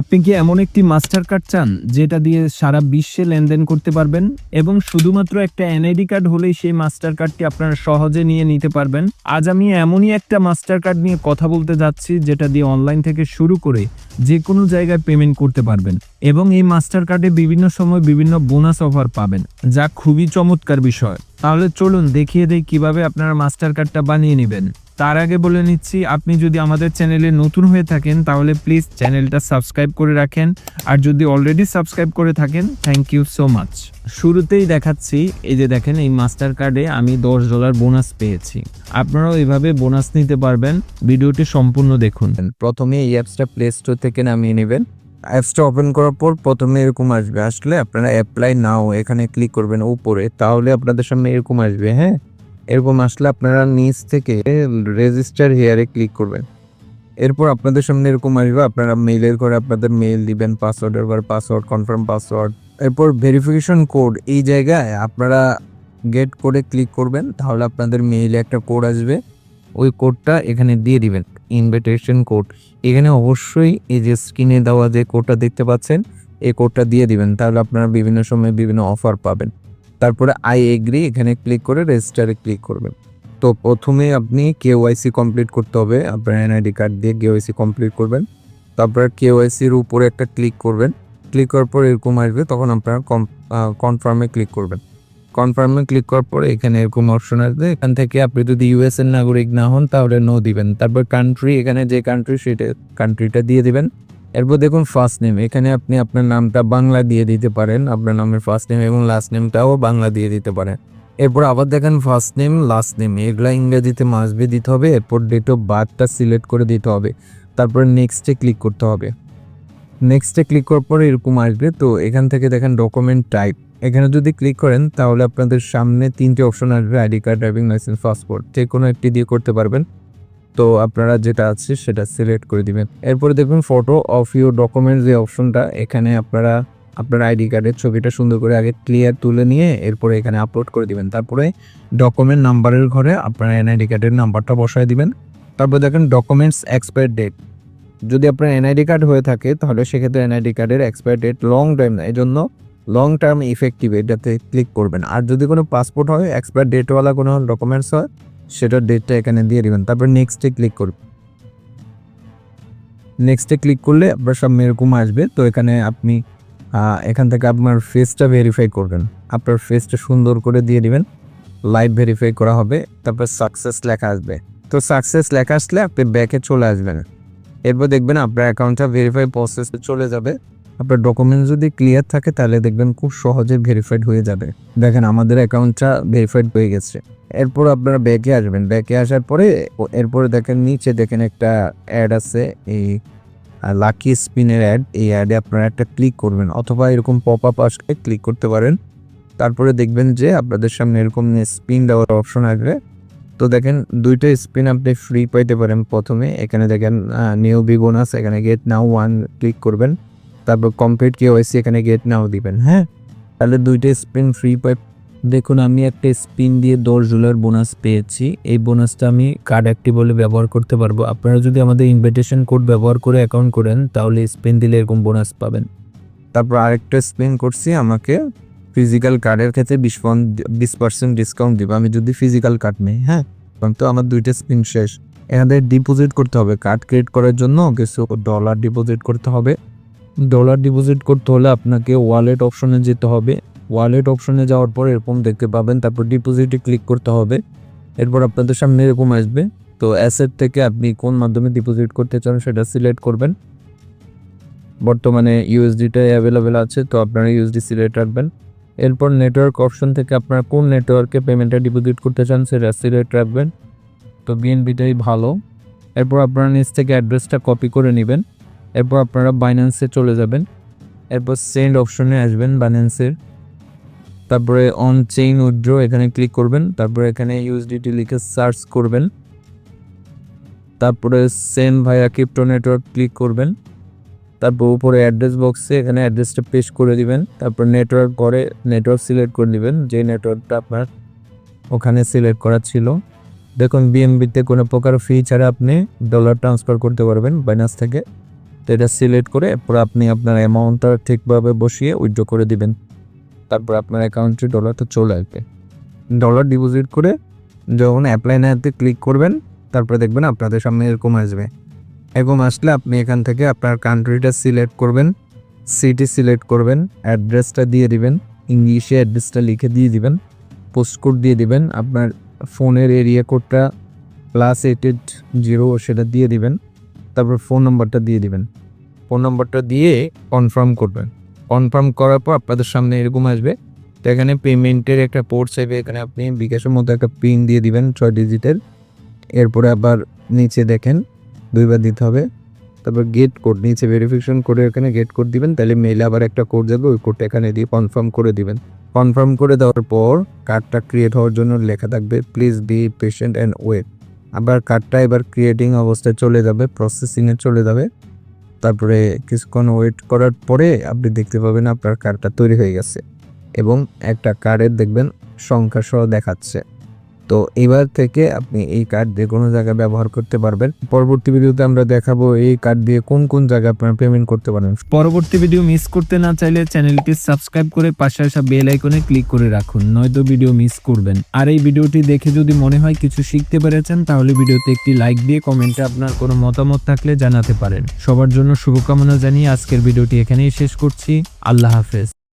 আপনি কি এমন একটি মাস্টার কার্ড চান যেটা দিয়ে সারা বিশ্বে লেনদেন করতে পারবেন? এবং শুধুমাত্র একটা এনআইডি কার্ড হলেই সেই মাস্টার কার্ডটি আপনারা সহজে নিয়ে নিতে পারবেন? আজ আমি এমনই একটা মাস্টার কার্ড নিয়ে কথা বলতে যাচ্ছি যেটা দিয়ে অনলাইন থেকে শুরু করে যে কোনো জায়গায় পেমেন্ট করতে পারবেন। এবং এই মাস্টার কার্ডে বিভিন্ন সময় বিভিন্ন বোনাস অফার পাবেন, যা খুবই চমৎকার বিষয়। তাহলে চলুন দেখিয়ে দেই কীভাবে আপনারা মাস্টার কার্ডটা বানিয়ে নেবেন। তার আগে বলে নিচ্ছি, আপনি যদি আমাদের চ্যানেলে নতুন হয়ে থাকেন, তাহলে প্লিজ চ্যানেলটা সাবস্ক্রাইব করে রাখেন। আর যদি অলরেডি সাবস্ক্রাইব করে থাকেন থ্যাংক ইউ সো মাচ শুরুতেই দেখাচ্ছি, এই যে দেখেন, এই মাস্টার কার্ডে আমি দশ ডলার বোনাস পেয়েছি। আপনারাও এভাবে বোনাস নিতে পারবেন। ভিডিওটি সম্পূর্ণ দেখুন। প্রথমে এই অ্যাপসটা প্লে স্টোর থেকে নামিয়ে নেবেন। অ্যাপসটা ওপেন করার পর প্রথমে এরকম আসবে। আসলে আপনারা অ্যাপ্লাই নাও এখানে ক্লিক করবেন উপরে, তাহলে আপনাদের সামনে এরকম আসবে হ্যাঁ? এরকম আসলে আপনারা নিচ থেকে রেজিস্টার হেয়ারে ক্লিক করবেন। এরপর আপনাদের সামনে এরকম আসবে, আপনারা মেইলের করে আপনাদের মেইল দিবেন পাসওয়ার্ডের পর পাসওয়ার্ড কনফার্ম পাসওয়ার্ড এরপর ভেরিফিকেশন কোড এই জায়গায় আপনারা গেট করে ক্লিক করবেন, তাহলে আপনাদের মেইলে একটা কোড আসবে। ওই কোডটা এখানে দিয়ে দিবেন ইনভিটেশন কোড এখানে অবশ্যই এই যে স্ক্রিনে দেওয়া যে কোডটা দেখতে পাচ্ছেন, এই কোডটা দিয়ে দিবেন, তাহলে আপনারা বিভিন্ন সময় বিভিন্ন অফার পাবেন। তারপরে আই এগ্রি এখানে ক্লিক করে রেজিস্টারে ক্লিক করবেন। তো প্রথমে আপনি কেওয়াইসি কমপ্লিট করতে হবে, আপনার এনআইডি কার্ড দিয়ে কেওয়াইসি কমপ্লিট করবেন। তারপর কেওয়াইসির উপরে একটা ক্লিক করবেন। ক্লিক করার পর এরকম আসবে, তখন আপনারা কনফার্মে ক্লিক করবেন। কনফার্মে ক্লিক করার পরে এখানে এরকম অপশন আসবে, এখান থেকে আপনি যদি ইউএস এর নাগরিক না হন, তাহলে নো দিবেন। তারপর কান্ট্রি এখানে যে কান্ট্রি সেটা কান্ট্রিটা দিয়ে দিবেন। এরপর দেখুন ফার্স্ট নেম এখানে আপনি আপনার নামটা বাংলা দিয়ে দিতে পারেন, আপনার নামের ফার্স্ট নেম এবং লাস্ট নেমটাও বাংলা দিয়ে দিতে পারেন। এরপর আবার দেখেন ফার্স্ট নেম লাস্ট নেম এগুলা ইংরেজিতে মাসবে দিতে হবে, এরপর ডেট অফ বার্থটা সিলেক্ট করে দিতে হবে, তারপর নেক্সটে ক্লিক করতে হবে। নেক্সটে ক্লিক করার পরে এরকম আসবে, তো এখান থেকে দেখেন ডকুমেন্ট টাইপ এখানে যদি ক্লিক করেন, তাহলে আপনাদের সামনে তিনটে অপশন আসবে ID card driving licence passport যে কোনো একটি দিয়ে করতে পারবেন। তো আপনারা যেটা আছে সেটা সিলেক্ট করে দিবেন। এরপরে দেখবেন ফটো অফ ইউর ডকুমেন্ট যে অপশনটা এখানে আপনারা আপনার আইডি কার্ডের ছবিটা সুন্দর করে আগে ক্লিয়ার তুলে নিয়ে এরপরে এখানে আপলোড করে দিবেন। তারপরে ডকুমেন্ট নাম্বারের ঘরে আপনার এনআইডি কার্ডের নাম্বারটা বসায় দিবেন। তারপর দেখেন ডকুমেন্টস এক্সপায়ার ডেট যদি আপনার এনআইডি কার্ড হয়ে থাকে, তাহলে সেক্ষেত্রে এনআইডি কার্ডের এক্সপায়ার ডেট লং টাইম এই জন্য লং টার্ম ইফেক্টিভ এটাতে ক্লিক করবেন। আর যদি কোনো পাসপোর্ট হয় এক্সপায়ার ডেটওয়ালা কোনো ডকুমেন্টস হয় সেটার ডেটটা এখানে দিয়ে দিবেন। তারপর নেক্সটে ক্লিক করবেন। নেক্সটে ক্লিক করলে আপনার সামনে এরকম আসবে। তো এখানে আপনি এখান থেকে আপনার ফেসটা ভেরিফাই করবেন। আপনার ফেসটা সুন্দর করে দিয়ে দিবেন। লাইভ ভেরিফাই করা হবে। তারপর সাকসেস লেখা আসবে। তো সাকসেস লেখা আসলে আপনি ব্যাকে চলে আসবেন। এরপর দেখবেন আপনার অ্যাকাউন্টটা ভেরিফাই প্রসেসে চলে যাবে। আপনার ডকুমেন্ট যদি ক্লিয়ার থাকে, তাহলে দেখবেন খুব সহজে ভেরিফাইড হয়ে যাবে। দেখেন, আমাদের অ্যাকাউন্টটা ভেরিফাইড হয়ে গেছে। এরপর আপনারা ব্যাকে আসবেন। ব্যাকে আসার পরে এরপরে দেখেন, নিচে দেখেন একটা অ্যাড আছে, এই লাকি স্পিনের অ্যাড এই অ্যাডে আপনারা একটা ক্লিক করবেন, অথবা এরকম পপ আপ আসলে ক্লিক করতে পারেন। তারপরে দেখবেন যে, আপনাদের সামনে এরকম স্পিন দেওয়ার অপশন আসবে। তো দেখেন, দুইটা স্পিন আপনি ফ্রি পাইতে পারেন প্রথমে। এখানে দেখেন নিউ বি বোনাস এখানে গেট নাও ওয়ান ক্লিক করবেন। তারপর কমপ্লিট কেওয়াইসি এখানে গেট নাও দিবেন হ্যাঁ? তাহলে দুইটা স্পিন ফ্রি পাই দেখুন আমি একটা স্পিন দিয়ে দশ ডলার বোনাস পেয়েছি। এই বোনাসটা আমি কার্ড অ্যাক্টিভ ব্যবহার করতে পারব। আপনারা যদি আমাদের ইনভিটেশন কোড ব্যবহার করে অ্যাকাউন্ট করেন, তাহলে স্পিন দিলে এরকম বোনাস পাবেন। তারপর আরেকটা স্পিন করছি, আমাকে ফিজিক্যাল কার্ডের ক্ষেত্রে বিশ বিশ পার্সেন্ট ডিসকাউন্ট দিবে। আমি যদি ফিজিক্যাল কার্ড নেই হ্যাঁ? তো আমার দুইটা স্পিন শেষ। এনাদের ডিপোজিট করতে হবে। কার্ড ক্রিয়েট করার জন্য কিছু ডলার ডিপোজিট করতে হবে। ডলার ডিপোজিট করতে হলে আপনাকে ওয়ালেট অপশনে যেতে হবে। ওয়ালেট অপশনে যাওয়ার পর এরকম দেখতে পাবেন, তারপর ডিপোজিটে ক্লিক করতে হবে। এরপর আপনাদের সামনে এরকম আসবে। তো অ্যাসেট থেকে আপনি কোন মাধ্যমে ডিপোজিট করতে চান সেটা সিলেক্ট করবেন। বর্তমানে ইউএসডিটাই অ্যাভেলেবেল আছে, তো আপনারা ইউএসডি সিলেক্ট রাখবেন। এরপর নেটওয়ার্ক অপশন থেকে আপনারা কোন নেটওয়ার্কে পেমেন্টটা ডিপোজিট করতে চান সেটা সিলেক্ট রাখবেন। তো বিএনবিটাই ভালো। এরপর আপনারা নিচ থেকে অ্যাড্রেসটা কপি করে নেবেন। এরপর আপনারা বাইন্যান্সে চলে যাবেন। এরপর সেন্ড অপশনে আসবেন বাইন্যান্সের তারপরে অন চেইন উইথড্র এখানে ক্লিক করবেন। তারপরে এখানে ইউএসডিটি লিখে সার্চ করবেন। তারপরে সেন্ড ভাইয়া ক্রিপ্টো নেটওয়ার্ক ক্লিক করবেন। তারপর উপরে অ্যাড্রেস বক্সে এখানে অ্যাড্রেসটা পেস্ট করে দিবেন। তারপর নেটওয়ার্ক করে নেটওয়ার্ক সিলেক্ট করে দিবেন। যে নেটওয়ার্কটা আপনার ওখানে সিলেক্ট করা ছিল। দেখুন বিএমবিতে কোনো প্রকার ফি ছাড়া আপনি ডলার ট্রান্সফার করতে পারবেন বাইনাস থেকে। তো এটা সিলেক্ট করে এরপর আপনি আপনার অ্যামাউন্টটা ঠিকভাবে বসিয়ে উইথড্র করে দিবেন। তারপর আপনার অ্যাকাউন্টে ডলারটা চলে আসবে। ডলার ডিপোজিট করে যখন অ্যাপ্লাই নাতে ক্লিক করবেন, তারপরে দেখবেন আপনাদের সামনে এরকম আসবে। এরকম আসলে আপনি এখান থেকে আপনার কান্ট্রিটা সিলেক্ট করবেন সিটি সিলেক্ট করবেন অ্যাড্রেসটা দিয়ে দিবেন ইংলিশে অ্যাড্রেসটা লিখে দিয়ে দিবেন পোস্ট কোড দিয়ে দিবেন, আপনার ফোনের এরিয়া কোডটা প্লাস এইট এইট জিরো সেটা দিয়ে দিবেন। তারপর ফোন নাম্বারটা দিয়ে দিবেন। ফোন নাম্বারটা দিয়ে কনফার্ম করবেন। কনফার্ম করার পর আপনাদের সামনে এরকম আসবে। তো এখানে পেমেন্টের একটা পোর্ট চাইবে। এখানে আপনি বিকাশের মধ্যে একটা পিন দিয়ে দিবেন, ছয় ডিজিটের এরপরে আবার নিচে দেখেন, দুইবার দিতে হবে। তারপর গেট কোড নিচে ভেরিফিকেশন করে এখানে গেট কোড দিবেন। তাহলে মেইলে আবার একটা কোড যাবে, ওই কোডটা এখানে দিয়ে কনফার্ম করে দিবেন। কনফার্ম করে দেওয়ার পর কার্ডটা ক্রিয়েট হওয়ার জন্য লেখা থাকবে please be patient and wait আবার কার্ডটা এবার ক্রিয়েটিং অবস্থায় চলে যাবে প্রসেসিংয়ে চলে যাবে। তারপরে কিছুক্ষণ ওয়েট করার পরে আপনি দেখতে পাবেন আপনার কার্ডটা তৈরি হয়ে গেছে এবং একটা কার্ডের দেখবেন সংখ্যা সহ দেখাচ্ছে। তো এবার থেকে আপনি এই কার্ড দিয়ে কোনো জায়গায় ব্যবহার করতে পারবেন। পরবর্তী ভিডিওতে আমরা দেখাবো এই কার্ড দিয়ে কোন কোন জায়গায় আপনারা পেমেন্ট করতে পারেন। পরবর্তী ভিডিও মিস করতে না চাইলে চ্যানেলটি সাবস্ক্রাইব করে পাশে আসা বেল আইকনে ক্লিক করে রাখুন, নয়তো ভিডিও মিস করবেন। আর এই ভিডিওটি দেখে যদি মনে হয় কিছু শিখতে পেরেছেন, তাহলে ভিডিওতে একটি লাইক দিয়ে কমেন্টে আপনার কোনো মতামত থাকলে জানাতে পারেন। সবার জন্য শুভকামনা জানিয়ে আজকের ভিডিওটি এখানেই শেষ করছি। আল্লাহ হাফেজ।